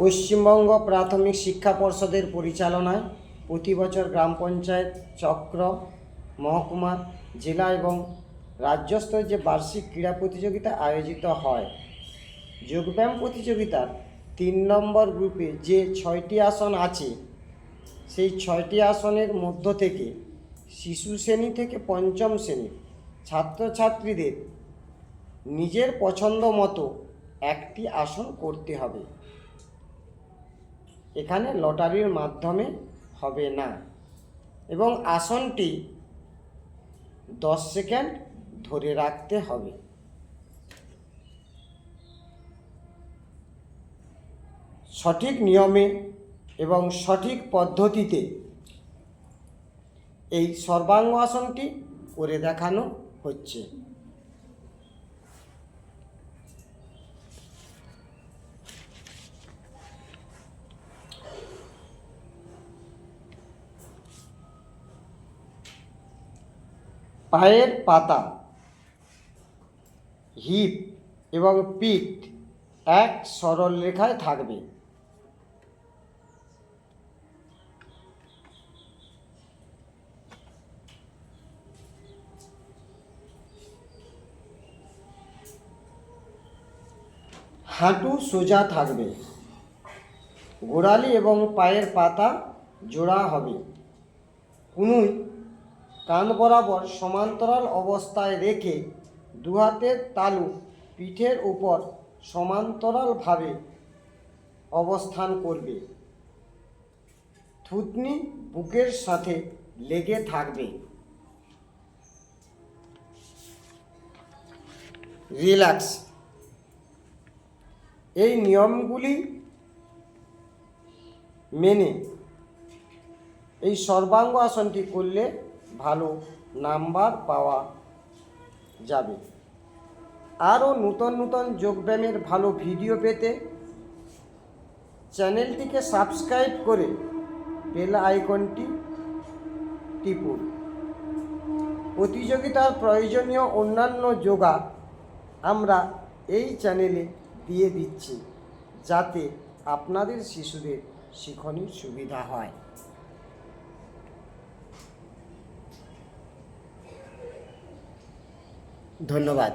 পশ্চিমবঙ্গ প্রাথমিক শিক্ষা পর্ষদের পরিচালনায় প্রতি বছর গ্রাম পঞ্চায়েত, চক্র, মহকুমা, জেলা এবং রাজ্য স্তরে যে বার্ষিক ক্রীড়া প্রতিযোগিতা আয়োজিত হয়, যোগব্যায়াম প্রতিযোগিতার তিন নম্বর গ্রুপে যে ছয়টি আসন আছে, সেই ছয়টি আসনের মধ্য থেকে শিশু শ্রেণি থেকে পঞ্চম শ্রেণির ছাত্রছাত্রীদের নিজের পছন্দ মতো একটি আসন করতে হবে। এখানে লটারির মাধ্যমে হবে না। এবং আসনটি দশ সেকেন্ড ধরে রাখতে হবে। সঠিক নিয়মে এবং সঠিক পদ্ধতিতে এই সর্বাঙ্গ আসনটি করে দেখানো হচ্ছে। পায়ের পাতা, হিপ এবং পিঠ এক সরল রেখায় থাকবে। হাঁটু সোজা থাকবে। গোড়ালি এবং পায়ের পাতা জোড়া হবে। কুনুই কান বরাবর সমান্তরাল অবস্থায় রেখে দু হাতের তালু পিঠের উপর সমান্তরালভাবে অবস্থান করবে। থুতনি বুকের সাথে লেগে থাকবে। রিল্যাক্স। এই নিয়মগুলি মেনে এই সর্বাঙ্গ আসনটি করলে ভালো নাম্বার পাওয়া যাবে। আরও নূতন নূতন যোগব্যায়ামের ভালো ভিডিও পেতে চ্যানেলটিকে সাবস্ক্রাইব করে বেল আইকনটি টিপুন। প্রতিযোগিতার প্রয়োজনীয় অন্যান্য যোগা আমরা এই চ্যানেলে দিয়ে দিচ্ছি, যাতে আপনাদের শিশুদের শিখনের সুবিধা হয়। ধন্যবাদ।